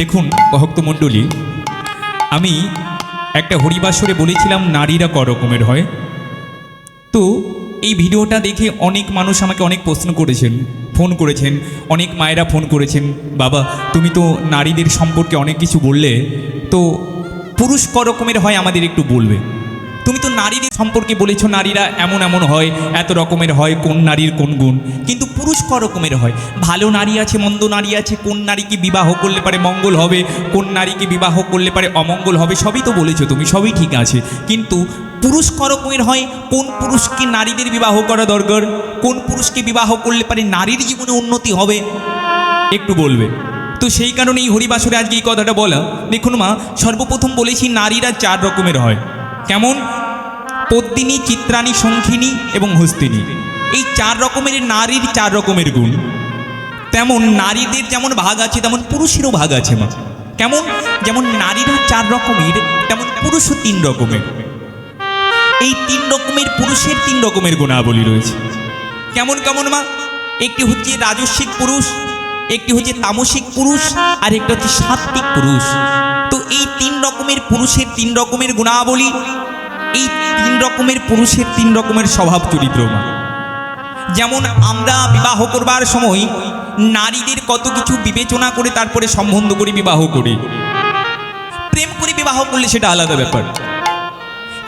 দেখুন ভক্তমণ্ডলী আমি একটা হরিবাসরে বলেছিলাম, নারীরা করকমের রকমের হয়। তো এই ভিডিওটা দেখে অনেক মানুষ আমাকে অনেক প্রশ্ন করেছেন, ফোন করেছেন, অনেক মায়েরা ফোন করেছেন, বাবা, তুমি তো নারীদের সম্পর্কে অনেক কিছু বললে, তো পুরুষ করকমের রকমের হয় আমাদের একটু বলবে। তুমি তো নারীদের সম্পর্কে বলেছ, নারীরা এমন এমন হয়, এত রকমের হয়, কোন নারীর কোন গুণ। কিন্তু পুরুষ ক রকমের হয়? ভালো নারী আছে, মন্দ নারী আছে, কোন নারীকে বিবাহ করলে পারে মঙ্গল হবে, কোন নারীকে বিবাহ করলে পারে অমঙ্গল হবে, সবই তো বলেছ তুমি, সবই ঠিক আছে। কিন্তু পুরুষ ক রকমের হয়? কোন পুরুষকে নারীদের বিবাহ করা দরকার? কোন পুরুষকে বিবাহ করলে পারে নারীর জীবনে উন্নতি হবে? একটু বলবে। তো সেই কারণেই হরিবাসরে আজকে এই কথাটা বলা। দেখুন মা, সর্বপ্রথম বলেছি নারীরা চার রকমের হয়। কেমন? পদ্মিনী চিত্রাণী শঙ্খিনী এবং হস্তিনী। এই চার রকমের নারীর চার রকমের গুণ। তেমন নারীদের যেমন ভাগ আছে, তেমন পুরুষেরও ভাগ আছে মা। কেমন? যেমন নারীরা চার রকমের, তেমন পুরুষও তিন রকমের। এই তিন রকমের পুরুষের তিন রকমের গুণাবলী রয়েছে। কেমন কেমন মা? একটি হচ্ছে রাজস্বিক পুরুষ একটি হচ্ছে তামসিক পুরুষ আর একটা হচ্ছে সাত্বিক পুরুষ। তো এই তিন রকমের পুরুষের তিন রকমের গুণাবলী, এই তিন রকমের পুরুষের তিন রকমের স্বভাব চরিত্র। যেমন আমরা বিবাহ করবার সময় নারীদের কত কিছু বিবেচনা করে তারপরে সম্বন্ধ করে বিবাহ করি। প্রেম করে বিবাহ করলে সেটা আলাদা ব্যাপার।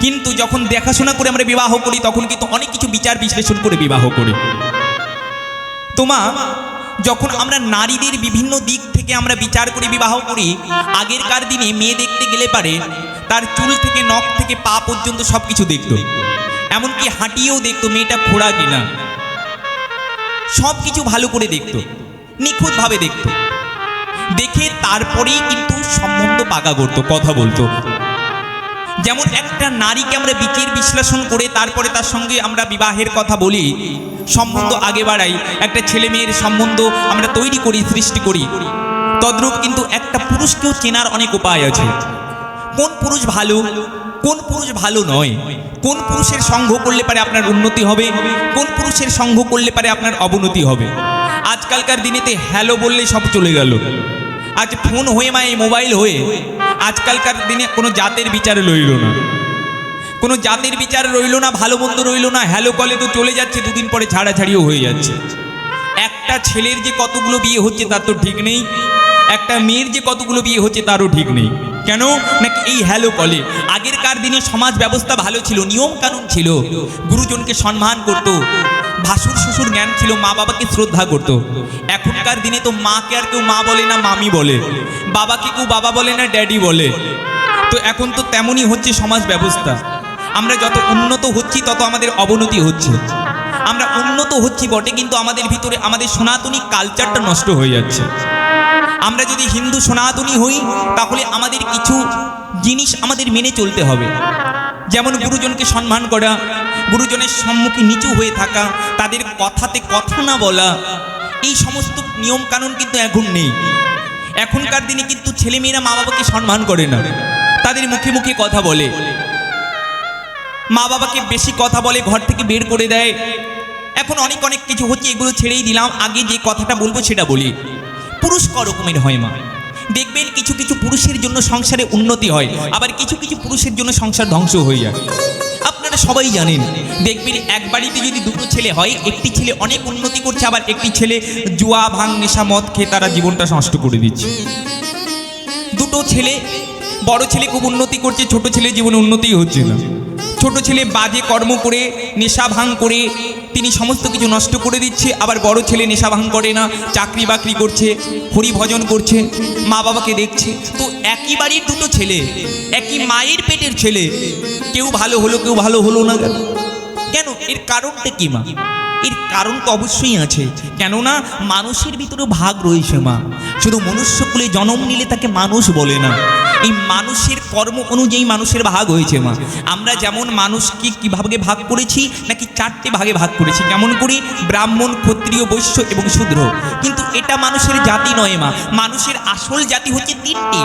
কিন্তু যখন দেখাশোনা করে আমরা বিবাহ করি, তখন কিন্তু অনেক কিছু বিচার বিশ্লেষণ করে বিবাহ করি। তোমা যখন আমরা নারীদের বিভিন্ন দিক থেকে আমরা বিচার করে, বিবাহ করি, আগেরকার দিনে মেয়ে দেখতে গেলে পারে, তার চুল থেকে নখ থেকে পা পর্যন্ত সব কিছু দেখতো। এমনকি হাঁটিয়েও দেখতো মেয়েটা খোড়া কিনা। সব কিছু ভালো করে দেখতো, নিখুঁতভাবে দেখতো। দেখে তারপরেই কিন্তু সম্বন্ধ পাকা করতো, কথা বলতো। যেমন একটা নারীকে আমরা বিচার বিশ্লেষণ করে তারপরে তার সঙ্গে আমরা বিবাহের কথা বলি, সম্বন্ধ আগে বাড়াই, একটা ছেলে মেয়ের সম্বন্ধ আমরা তৈরি করি, সৃষ্টি করি। তদ্রূপ কিন্তু একটা পুরুষকেও চেনার অনেক উপায় আছে। কোন পুরুষ ভালো, কোন পুরুষ ভালো নয়। কোন পুরুষের সঙ্গ করলে পারে আপনার উন্নতি হবে, কোন পুরুষের সঙ্গ করলে পারে আপনার অবনতি হবে। আজকালকার দিনেতে হ্যালো বললে সব চলে গেল। আজ ফোন হয়ে মা এই মোবাইল হয়ে আজকালকার দিনে কোনো জাতের বিচার রইল না। কোনো জাতের বিচার রইল না, ভালো মন্দ রইল না, হ্যালো কলে তো চলে যাচ্ছে, দুদিন পরে ছাড়াছাড়িও হয়ে যাচ্ছে। একটা ছেলের যে কতগুলো বিয়ে হচ্ছে তার তো ঠিক নেই, একটা মেয়ের যে কতগুলো বিয়ে হচ্ছে তারও ঠিক নেই। কেন? নাকি এই হ্যালো কলে আগেরকার দিনে সমাজ ব্যবস্থা ভালো ছিল, নিয়ম কানুন ছিল, গুরুজনকে সম্মান করত ভাসুর শ্বশুর জ্ঞান ছিল মা বাবাকে শ্রদ্ধা করত। এখনকার দিনে তো মাকে আর কেউ মা বলে না, মামি বলে। বাবাকে কেউ বাবা বলে না, ড্যাডি বলে। তো এখন তো তেমনই হচ্ছে সমাজ ব্যবস্থা। আমরা যত উন্নত হচ্ছি, তত আমাদের অবনতি হচ্ছে। আমরা উন্নত হচ্ছি বটে, কিন্তু আমাদের ভিতরে, আমাদের সনাতনী কালচারটা নষ্ট হয়ে যাচ্ছে। আমরা যদি হিন্দু সনাতনী হই, তাহলে আমাদের কিছু জিনিস আমাদের মেনে চলতে হবে। যেমন গুরুজনকে সম্মান করা, গুরুজনের সম্মুখে নিচু হয়ে থাকা, তাদের কথাতে কথা না বলা এই সমস্ত নিয়ম কানুন কিন্তু এখন নেই। এখনকার দিনে কিন্তু ছেলেমেয়েরা মা বাবাকে সম্মান করে না। তাদের মুখে মুখে কথা বলে। মা বাবাকে বেশি কথা বলে, ঘর থেকে বের করে দেয়। এখন অনেক অনেক কিছু হচ্ছে, এগুলো ছেড়েই দিলাম। আগে যে কথাটা বলব সেটা বলি। পুরুষ ক রকমের হয় মা? দেখবেন কিছু কিছু পুরুষের জন্য সংসারে উন্নতি হয়, আবার কিছু কিছু পুরুষের জন্য সংসার ধ্বংস হয়ে যায়। আপনারা সবাই জানেন, দেখবেন এক বাড়িতে যদি দুটো ছেলে হয়, একটি ছেলে অনেক উন্নতি করছে, আবার একটি ছেলে জুয়া, ভাং, নেশা, মদ খেয়ে তারা জীবনটা নষ্ট করে দিচ্ছে। দুটো ছেলে, বড় ছেলে খুব উন্নতি করছে, ছোট ছেলে জীবনে উন্নতি হচ্ছে না। ছোট ছেলে বাজে কর্ম করে, নেশা ভাঙ করে, তিনি সমস্ত কিছু নষ্ট করে দিচ্ছে, আবার বড় ছেলে নেশা ভাঙ করে না, চাকরি বাকরি করছে হরি ভজন করছে, মা বাবাকে দেখছে। তো একই বাড়ির দুটো ছেলে, একই মায়ের পেটের ছেলে, কেউ ভালো হলো, কেউ ভালো হলো না কেন? এর কারণটা কি মা? এর কারণ তো অবশ্যই আছে। কেননা মানুষের ভিতরে ভাগ রয়েছে মা। শুধু মনুষ্যকুলে জন্ম নিলে তাকে মানুষ বলে না। এই মানুষের কর্ম অনুযায়ী মানুষের ভাগ হয়েছে মা। আমরা যেমন মানুষকে কীভাবে ভাগ করেছি, নাকি চারটে ভাগে ভাগ করেছি। কেমন করি? ব্রাহ্মণ, ক্ষত্রিয়, বৈশ্য এবং শূদ্র। কিন্তু এটা মানুষের জাতি নয় মা। মানুষের আসল জাতি হচ্ছে তিনটি।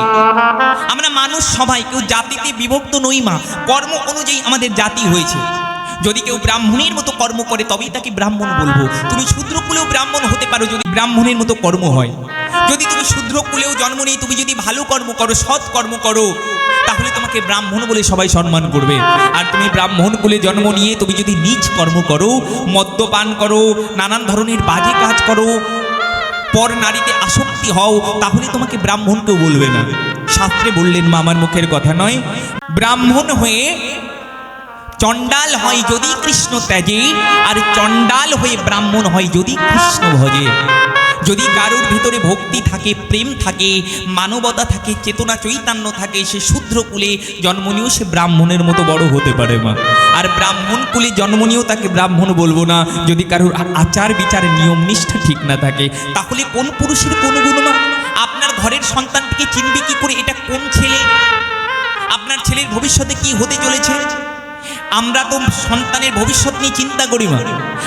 আমরা মানুষ সবাই, কেউ জাতিতে বিভক্ত নই মা। কর্ম অনুযায়ী আমাদের জাতি হয়েছে। যদি কেউ ব্রাহ্মণের মতো কর্ম করে, তবেই তাকে ব্রাহ্মণ বলব। তুমি শূদ্রকুলেও ব্রাহ্মণ হতে পারো যদি ব্রাহ্মণের মতো কর্ম হয়। যদি তুমি শুদ্ধ শূদ্র কুলেও জন্ম নিয়ে তুমি যদি ভালো কর্ম করো, সৎ কর্ম করো, তাহলে তোমাকে ব্রাহ্মণ বলে সবাই সম্মান করবে। আর তুমি ব্রাহ্মণ কুলে জন্ম নিয়ে তুমি যদি নিজ কর্ম করো, মদ্যপান করো, নানান ধরনের বাজে কাজ করো, পর নারীতে আসক্তি হও, তাহলে তোমাকে ব্রাহ্মণ কেউ বলবে না। শাস্ত্রে বললেন মা, আমার মুখের কথা নয়। ব্রাহ্মণ হয়ে চণ্ডাল হয় যদি কৃষ্ণ ত্যাজে, আর চণ্ডাল হয়ে ব্রাহ্মণ হয় যদি কৃষ্ণ ভজে। যদি কারোর ভিতরে ভক্তি থাকে, প্রেম থাকে, মানবতা থাকে, চেতনা, চৈতন্য থাকে, সে শূদ্র কুলে জন্ম নিয়েও সে ব্রাহ্মণের মতো বড় হতে পারে মা। আর ব্রাহ্মণ কুলে জন্ম নিয়েও তাকে ব্রাহ্মণ বলব না। যদি কারোর আচার বিচার, নিয়ম, নিষ্ঠা ঠিক না থাকে, তাহলে কোন পুরুষের কোন গুণ মা? আপনার ঘরের সন্তানটিকে চিনবে কি করে? এটা কোন ছেলে? আপনার ছেলের ভবিষ্যতে কি হতে চলেছে? আমরা তো সন্তানের ভবিষ্যৎ নিয়ে চিন্তা করি মা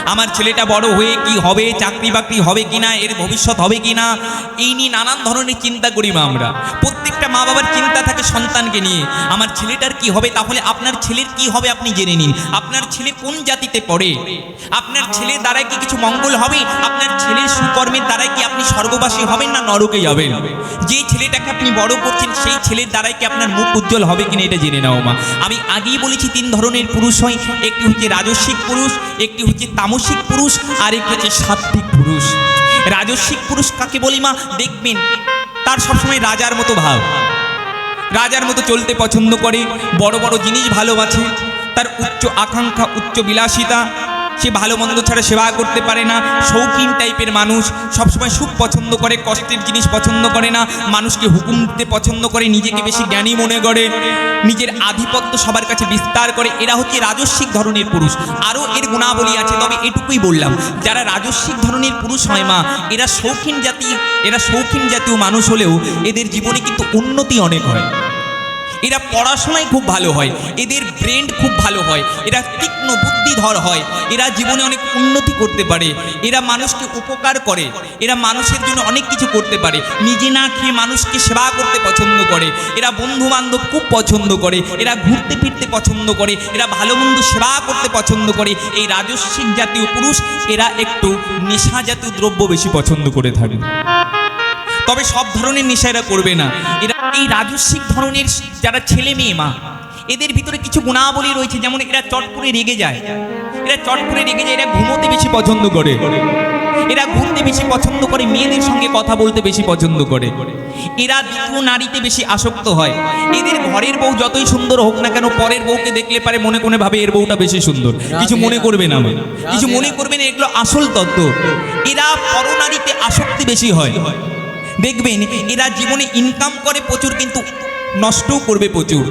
আমার ছেলেটা বড় হয়ে কি হবে, চাকরি বাকরি হবে কি না, এর ভবিষ্যৎ হবে কিনা এই নিয়ে নানান ধরনের চিন্তা করি মা আমরা। প্রত্যেকটা মা বাবার চিন্তা থাকে সন্তানকে নিয়ে। আমার ছেলেটার কি হবে, তাহলে আপনার ছেলের কি হবে আপনি জেনে নিন। আপনার ছেলে কোন জাতিতে পড়ে? আপনার ছেলের দ্বারাই কি কিছু মঙ্গল হবে? আপনার ছেলের সুকর্মের দ্বারাই কি আপনি স্বর্গবাসী হবেন না নরকে যাবেন? যে ছেলেটাকে আপনি বড় করছেন, সেই ছেলের দ্বারাই কি আপনার মুখ উজ্জ্বল হবে কিনা এটা জেনে নাও মা। আমি আগেই বলেছি তিন ধরনের পুরুষ হয়, একটি হচ্ছে রাজস্বিক পুরুষ, একটি হচ্ছে তামসিক পুরুষ, আর একটি হচ্ছে সাত্বিক পুরুষ। রাজস্বিক পুরুষ কাকে বলি মা? দেখবেন, তার সবসময় রাজার মতো ভাব। রাজার মতো চলতে পছন্দ করে, বড় বড় জিনিস ভালোবাসে, তার উচ্চ আকাঙ্ক্ষা, উচ্চ বিলাসিতা সে ভালো মন্দ ছাড়া সেবা করতে পারে না, শৌখিন টাইপের মানুষ, সবসময় সুখ পছন্দ করে, কষ্টের জিনিস পছন্দ করে না, মানুষকে হুকুম দিতে পছন্দ করে, নিজেকে বেশি জ্ঞানী মনে করে, নিজের আধিপত্য সবার কাছে বিস্তার করে, এরা হচ্ছে রাজস্বিক ধরনের পুরুষ, আরও এর গুণাবলী আছে, তবে এটুকুই বললাম, যারা রাজস্বিক ধরনের পুরুষ হয় মা, এরা শৌখিন জাতি, এরা শৌখিন জাতীয় মানুষ হলেও এদের জীবনে কিন্তু উন্নতি অনেক হয়। এরা পড়াশোনায় খুব ভালো হয়, এদের ব্রেন খুব ভালো হয়, এরা তীক্ষ্ণ বুদ্ধিধর হয়, এরা জীবনে অনেক উন্নতি করতে পারে, এরা মানুষকে উপকার করে, এরা মানুষের জন্য অনেক কিছু করতে পারে, নিজে না খেয়ে মানুষকে সেবা করতে পছন্দ করে, এরা বন্ধু বান্ধব খুব পছন্দ করে, এরা ঘুরতে ফিরতে পছন্দ করে, এরা ভালো মন্দ সেবা করতে পছন্দ করে, এই রাজস্বিক জাতীয় পুরুষ এরা একটু নেশা জাতীয় দ্রব্য বেশি পছন্দ করে থাকে। তবে সব ধরনের নেশা এরা করবে না। এরা এই রাজস্বিক ধরনের যারা ছেলে মেয়ে মা, এদের ভিতরে কিছু গুণাবলী রয়েছে, যেমন এরা চট করে রেগে যায়। এরা চট করে রেগে যায়, এরা ঘুমোতে বেশি পছন্দ করে। এরা ঘুরতে বেশি পছন্দ করে, মেয়েদের সঙ্গে কথা বলতে বেশি পছন্দ করে। এরা দ্বিতীয় নারীতে বেশি আসক্ত হয়। এদের ঘরের বউ যতই সুন্দর হোক না কেন, পরের বউকে দেখলে পারে মনে কোনে ভাবে এর বউটা বেশি সুন্দর। কিছু মনে করবে না কিছু মনে করবে না, এগুলো আসল তত্ত্ব। এরা পরনারীতে আসক্তি বেশি হয়। দেখবেন এরা জীবনে ইনকাম করে প্রচুর, কিন্তু নষ্টও করবে প্রচুর।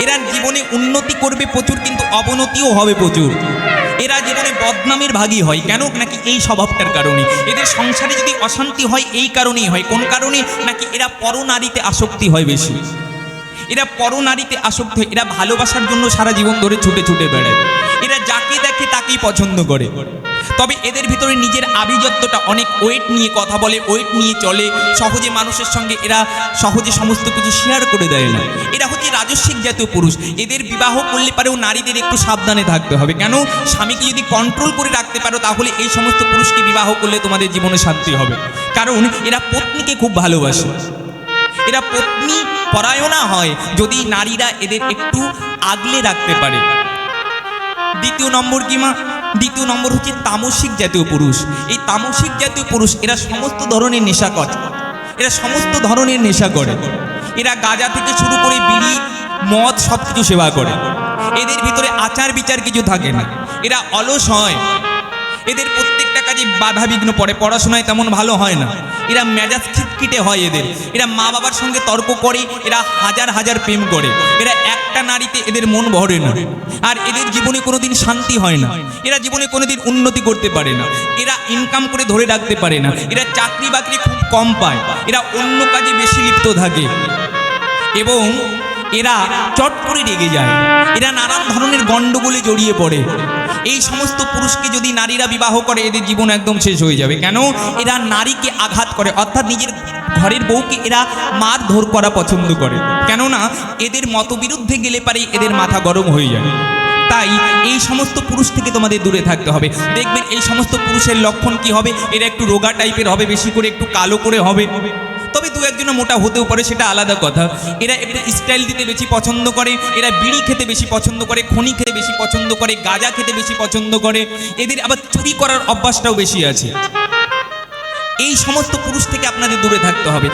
এরা জীবনে উন্নতি করবে প্রচুর, কিন্তু অবনতিও হবে প্রচুর। এরা জীবনে বদনামের ভাগী হয়, কেন? নাকি এই স্বভাবটার কারণে। এদের সংসারে যদি অশান্তি হয়, এই কারণেই হয়। কোন কারণে? নাকি এরা পরনারীতে আসক্তি হয় বেশি। এরা পরনারীতে আসক্ত হয়, এরা ভালোবাসার জন্য সারা জীবন ধরে ছুটে ছুটে বেড়ায়। এরা যাকে দেখে তাকেই পছন্দ করে। তবে এদের ভিতরে নিজের আভিজাত্যটা অনেক ওয়েট নিয়ে কথা বলে ওয়েট নিয়ে চলে। সহজে মানুষের সঙ্গে এরা সহজে সমস্ত কিছু শেয়ার করে দেয় না। এরা হচ্ছে রাজস্বিক জাতীয় পুরুষ। এদের বিবাহ করলে পারেও নারীদের একটু সাবধানে থাকতে হবে। কেন? স্বামীকে যদি কন্ট্রোল করে রাখতে পারো, তাহলে এই সমস্ত পুরুষকে বিবাহ করলে তোমাদের জীবনে শান্তি হবে। কারণ এরা পত্নীকে খুব ভালোবাসে। এরা পত্নী পরায়ণা হয় যদি নারীরা এদের একটু আগলে রাখতে পারে। দ্বিতীয় নম্বর কি মা? দ্বিতীয় নম্বর হচ্ছে তামসিক জাতীয় পুরুষ। এই তামসিক জাতীয় পুরুষ, এরা সমস্ত ধরনের নেশা করে। এরা সমস্ত ধরনের নেশা করে। এরা গাঁজা থেকে শুরু করে বিড়ি, মদ সব কিছু সেবা করে। এদের ভিতরে আচার বিচার কিছু থাকে না। এরা অলস হয়। এদের প্রত্যেকটা কাজে বাধা বিঘ্ন পড়ে, পড়াশোনায় তেমন ভালো হয় না। এরা মেজাজ খিটখিটে হয় এদের। এরা মা বাবার সঙ্গে তর্ক করে, এরা হাজার হাজার প্রেম করে। এরা একটা নারীতে এদের মন ভরে না। আর এদের জীবনে কোনোদিন শান্তি হয় না। এরা জীবনে কোনোদিন উন্নতি করতে পারে না। এরা ইনকাম করে ধরে রাখতে পারে না। এরা চাকরি বাকরি খুব কম পায়। এরা অন্য কাজে বেশি লিপ্ত থাকে। এবং এরা চট করে রেগে যায়। এরা নানান ধরনের গণ্ডগোলে জড়িয়ে পড়ে। এই সমস্ত পুরুষকে যদি নারীরা বিবাহ করে, এদের জীবন একদম শেষ হয়ে যাবে। কেন? এরা নারীকে আঘাত করে। অর্থাৎ নিজের ঘরের বউকে এরা মারধর করা পছন্দ করে। কেননা, এদের মতবিরুদ্ধে গেলে পারে এদের মাথা গরম হয়ে যায় তাই এই সমস্ত পুরুষ থেকে তোমাদের দূরে থাকতে হবে। দেখবেন এই সমস্ত পুরুষের লক্ষণ কি হবে? এরা একটু রোগা টাইপের হবে, বেশি করে একটু কালো করে হবে। তবে দু একজনের মোটা হতেও পারে, সেটা আলাদা কথা। এরা একটু স্টাইল দিতে বেশি পছন্দ করে, এরা বিড়ি খেতে বেশি পছন্দ করে, খনি খেতে বেশি পছন্দ করে, গাঁজা খেতে বেশি পছন্দ করে। এদের আবার চুরি করার অভ্যাসটাও বেশি আছে। এই সমস্ত পুরুষ থেকে আপনাদের দূরে থাকতে হবে।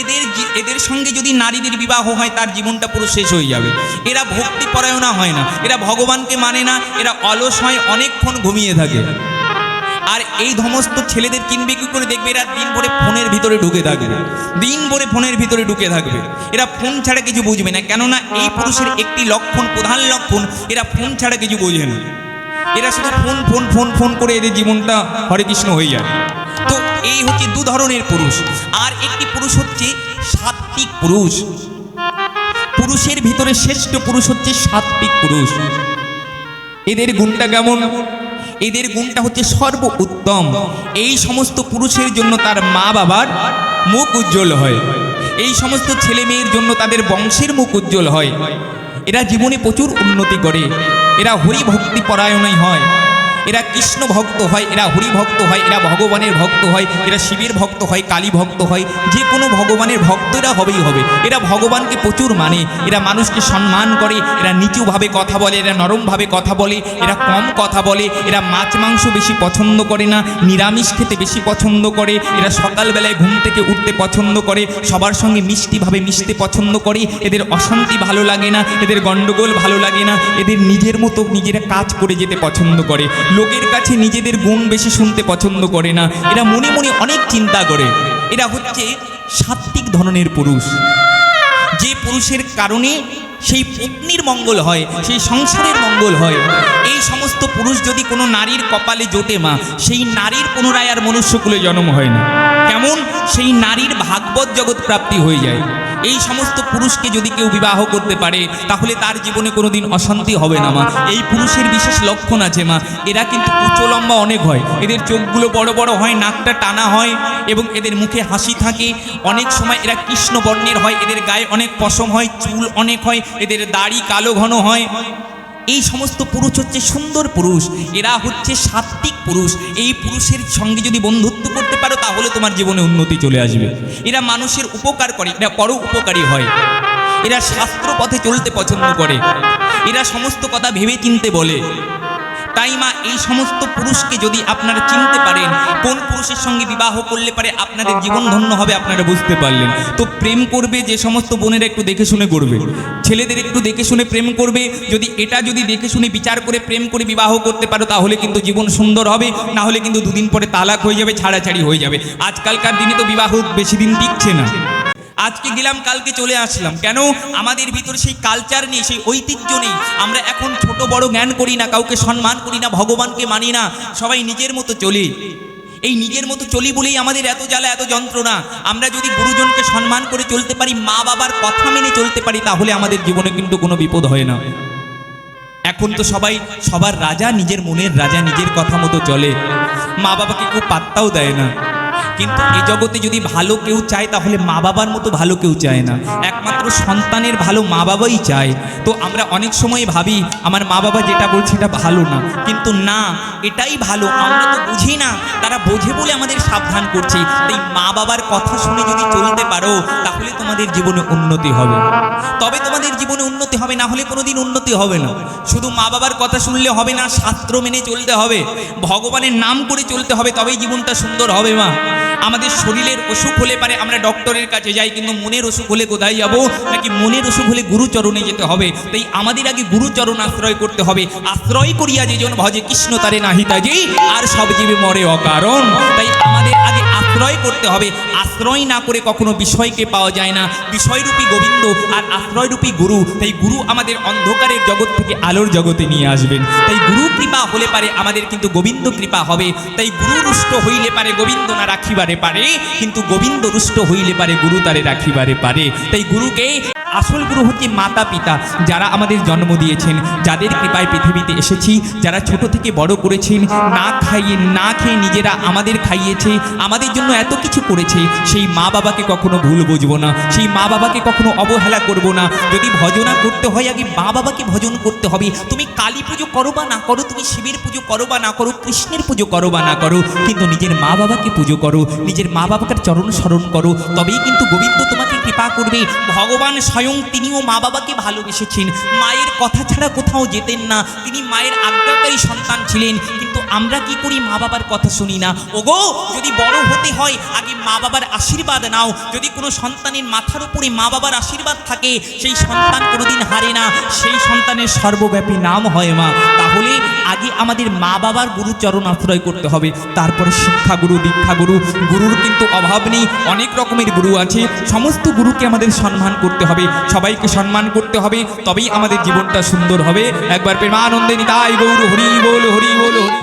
এদের এদের সঙ্গে যদি নারীদের বিবাহ হয়, তার জীবনটা পুরো শেষ হয়ে যাবে। এরা ভক্তি পরায়ণা হয় না। এরা ভগবানকে মানে না, এরা অলস হয়, অনেকক্ষণ ঘুমিয়ে থাকে। আর এই সমস্ত ছেলেদের কিনবে কি করে দেখবে? এরা দিন ভরে ফোনের ভিতরে ঢুকে থাকবে। দিন ভরে ফোনের ভিতরে ঢুকে থাকবে। এরা ফোন ছাড়া কিছু বুঝবে না। কেননা এই পুরুষের একটি লক্ষণ, প্রধান লক্ষণ, এরা ফোন ছাড়া কিছু বোঝে না। এরা শুধু ফোন ফোন ফোন ফোন করে এদের জীবনটা হরে কৃষ্ণ হয়ে যায়। তো এই হচ্ছে দু ধরনের পুরুষ। আর একটি পুরুষ হচ্ছে সাত্বিক পুরুষ। পুরুষের ভিতরে শ্রেষ্ঠ পুরুষ হচ্ছে সাত্বিক পুরুষ। এদের গুণটা কেমন? এদের গুণটা হচ্ছে সর্ব উত্তম এই সমস্ত পুরুষের জন্য তার মা বাবার মুখ উজ্জ্বল হয়। এই সমস্ত ছেলে মেয়ের জন্য তাদের বংশের মুখ উজ্জ্বল হয়। এরা জীবনে প্রচুর উন্নতি করে। এরা হরি ভক্তি পরায়ণই হয়। এরা কৃষ্ণ ভক্ত হয়, এরা হরি ভক্ত হয়, এরা ভগবানের ভক্ত হয়, এরা শিবের ভক্ত হয়, কালী ভক্ত হয়, যে কোনো ভগবানের ভক্ত এরা হবেই হবে। এরা ভগবানকে প্রচুর মানে এরা মানুষকে সম্মান করে, এরা নিচুভাবে কথা বলে, এরা নরমভাবে কথা বলে, এরা কম কথা বলে, এরা মাছ মাংস বেশি পছন্দ করে না, নিরামিষ খেতে বেশি পছন্দ করে, এরা সকালবেলায় ঘুম থেকে উঠতে পছন্দ করে, সবার সঙ্গে মিষ্টিভাবে মিশতে পছন্দ করে, এদের অশান্তি ভালো লাগে না, এদের গণ্ডগোল ভালো লাগে না, এদের নিজের মতো নিজেরা কাজ করে যেতে পছন্দ করে। লোকের কাছে নিজেদের গুণ বেশি শুনতে পছন্দ করে না। এরা মনে মনে অনেক চিন্তা করে। এরা হচ্ছে সাত্ত্বিক ধরনের পুরুষ। যে পুরুষের কারণে সেই পত্নীর মঙ্গল হয়, সেই সংসারের মঙ্গল হয়। এই সমস্ত পুরুষ যদি কোনো নারীর কপালে জোটে মা, সেই নারীর পুনরায় আর মনুষ্যকুলে জন্ম হয় না। কেমন? সেই নারীর ভাগবত জগৎ প্রাপ্তি হয়ে যায়। এই সমস্ত পুরুষকে যদি কেউ বিবাহ করতে পারে, তাহলে তার জীবনে কোনোদিন অশান্তি হবে না মা। এই পুরুষের বিশেষ লক্ষণ আছে মা। এরা কিন্তু উঁচু লম্বা অনেক হয়। এদের চোখগুলো বড় বড় হয়, নাকটা টানা হয় এবং এদের মুখে হাসি থাকে। অনেক সময় এরা কৃষ্ণ বর্ণের হয়, এদের গায়ে অনেক পশম হয়, চুল অনেক হয় এদের দাড়ি কালো ঘন হয়। এই সমস্ত পুরুষ হচ্ছে সুন্দর পুরুষ। এরা হচ্ছে সাত্বিক পুরুষ। এই পুরুষের সঙ্গে যদি বন্ধুত্ব করতে পারো, তাহলে তোমার জীবনে উন্নতি চলে আসবে। এরা মানুষের উপকার করে, এরা পর উপকারী হয়। এরা শাস্ত্র পথে চলতে পছন্দ করে। এরা সমস্ত কথা ভেবে চিনতে বলে। তাই মা, এই সমস্ত পুরুষকে যদি আপনারা চিনতে পারেন, কোন পুরুষের সঙ্গে বিবাহ করলে পারে আপনাদের জীবন ধন্য হবে আপনারা বুঝতে পারলেন। তো প্রেম করবে যে সমস্ত বোনেরা একটু দেখে শুনে করবে। ছেলেদের একটু দেখে শুনে প্রেম করবে, যদি এটা যদি দেখে শুনে বিচার করে প্রেম করে বিবাহ করতে পারো, তাহলে কিন্তু জীবন সুন্দর হবে, না হলে কিন্তু দুদিন পরে তালাক হয়ে যাবে, ছাড়াছাড়ি হয়ে যাবে। আজকালকার দিনে তো বিবাহ বেশি দিন টিকছে না। আজকে গেলাম, কালকে চলে আসলাম। কেন? আমাদের ভিতরে সেই কালচার নেই, সেই ঐতিহ্য নেই। আমরা এখন ছোট, বড় জ্ঞান করি না, কাউকে সম্মান করি না, ভগবানকে মানি না, সবাই নিজের মতো চলি। এই নিজের মতো চলি বলেই আমাদের এত জ্বালা, এত যন্ত্রণা। আমরা যদি গুরুজনকে সম্মান করে চলতে পারি, মা বাবার কথা মেনে চলতে পারি, তাহলে আমাদের জীবনে কিন্তু কোনো বিপদ হয় না। এখন তো সবাই, সবার রাজা নিজের মনের রাজা, নিজের কথা মতো চলে। মা বাবাকে কেউ পাত্তাও দেয় না। কিন্তু এ জগতে যদি ভালো কেউ চায়, তাহলে মা বাবার মতো ভালো কেউ চায় না। একমাত্র সন্তানের ভালো মা বাবাই চায়। তো আমরা অনেক সময় ভাবি, আমার মা বাবা যেটা বলছে এটা ভালো না। কিন্তু না, এটাই ভালো। আমরা তো বুঝি না। তারা বোঝে বলে আমাদের সাবধান করছে। তাই মা বাবার কথা শুনে যদি চলতে পারো, তাহলে তোমাদের জীবনে উন্নতি হবে। তবে তোমাদের জীবনে উন্নতি হবে, না হলে কোনোদিন উন্নতি হবে না। শুধু মা বাবার কথা শুনলে হবে না, শাস্ত্র মেনে চলতে হবে, ভগবানের নাম করে চলতে হবে, তবেই জীবনটা সুন্দর হবে মা। আমাদের শরীরের অসুখ হলে পারে আমরা ডক্টরের কাছে যাই, কিন্তু মনের অসুখ হলে কোথায় যাব? নাকি মনের অসুখ হলে গুরুচরণে যেতে হবে? তাই আমাদের আগে গুরুচরণ আশ্রয় করতে হবে। আশ্রয় করিয়া যে যেজন ভজে, কৃষ্ণ তারে নাহিতাজি আর সব জীবে মরে অকারণ। তাই আমাদের আগে আশ্রয় করতে হবে। আশ্রয় না করে কখনো বিষয়কে পাওয়া যায় না। বিষয়রূপী গোবিন্দ আর আশ্রয়রূপী গুরু, তাই গুরু আমাদের অন্ধকারের জগৎ থেকে আলোর জগতে নিয়ে আসবেন। তাই গুরু কৃপা হলে পারে, আমাদের কিন্তু গোবিন্দ কৃপা হবে। তাই গুরু রুষ্ট হইলে পারে, গোবিন্দ না রাখিবারে পারে। কিন্তু গোবিন্দ রুষ্ট হইলে পারে, গুরু তারে রাখিবারে পারে। তাই গুরুকে আসল গুরু হচ্ছে মাতা পিতা? যারা আমাদের জন্ম দিয়েছেন, যাদের কৃপায় পৃথিবীতে এসেছি, যারা ছোট থেকে বড় করেছেন, না খাইয়ে, না খেয়ে নিজেরা আমাদের খাইয়েছে, আমাদের জন্য এত কিছু করেছে, সেই মা বাবাকে কখনো ভুল বুঝব না, সেই মা বাবাকে কখনো অবহেলা করব না। যদি ভজনা করতে হয়, আগে মা বাবাকে ভজন করতে হবে। তুমি কালী পুজো করো বা না করো, তুমি শিবের পুজো করো বা না করো, কৃষ্ণের পুজো করো বা না করো, কিন্তু নিজের মা বাবাকে পুজো করো, নিজের মা বাবাকে চরণ স্মরণ করো, তবেই কিন্তু গোবিন্দ তোমাকে কৃপা করবে। ভগবান স্বয়ং তিনিও মা বাবাকে ভালোবেসেছেন। মায়ের কথা ছাড়া কোথাও যেতেন না। তিনি মায়ের আজ্ঞাকারী সন্তান ছিলেন। আমরা কি করি মা বাবার কথা শুনি না? ওগো, যদি বড় হতে হয়, আগে মা বাবার আশীর্বাদ নাও। যদি কোনো সন্তানের মাথার উপরে মা বাবার আশীর্বাদ থাকে, সেই সন্তান কোনোদিন হারে না। সেই সন্তানের সর্বব্যাপী নাম হয় মা। তাহলে আগে আমাদের মা বাবার গুরুচরণ আশ্রয় করতে হবে। তারপরে শিক্ষাগুরু, দীক্ষাগুরু, গুরুর কিন্তু অভাব নেই। অনেক রকমের গুরু আছে। সমস্ত গুরুকে আমাদের সম্মান করতে হবে। সবাইকে সম্মান করতে হবে। তবেই আমাদের জীবনটা সুন্দর হবে। একবার প্রেমানন্দে নিতাই গৌর। হরি বল হরি বল